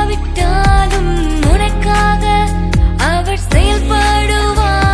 இல்லாவிட்டாலும் உனக்காக அவர் செயல்படுவார்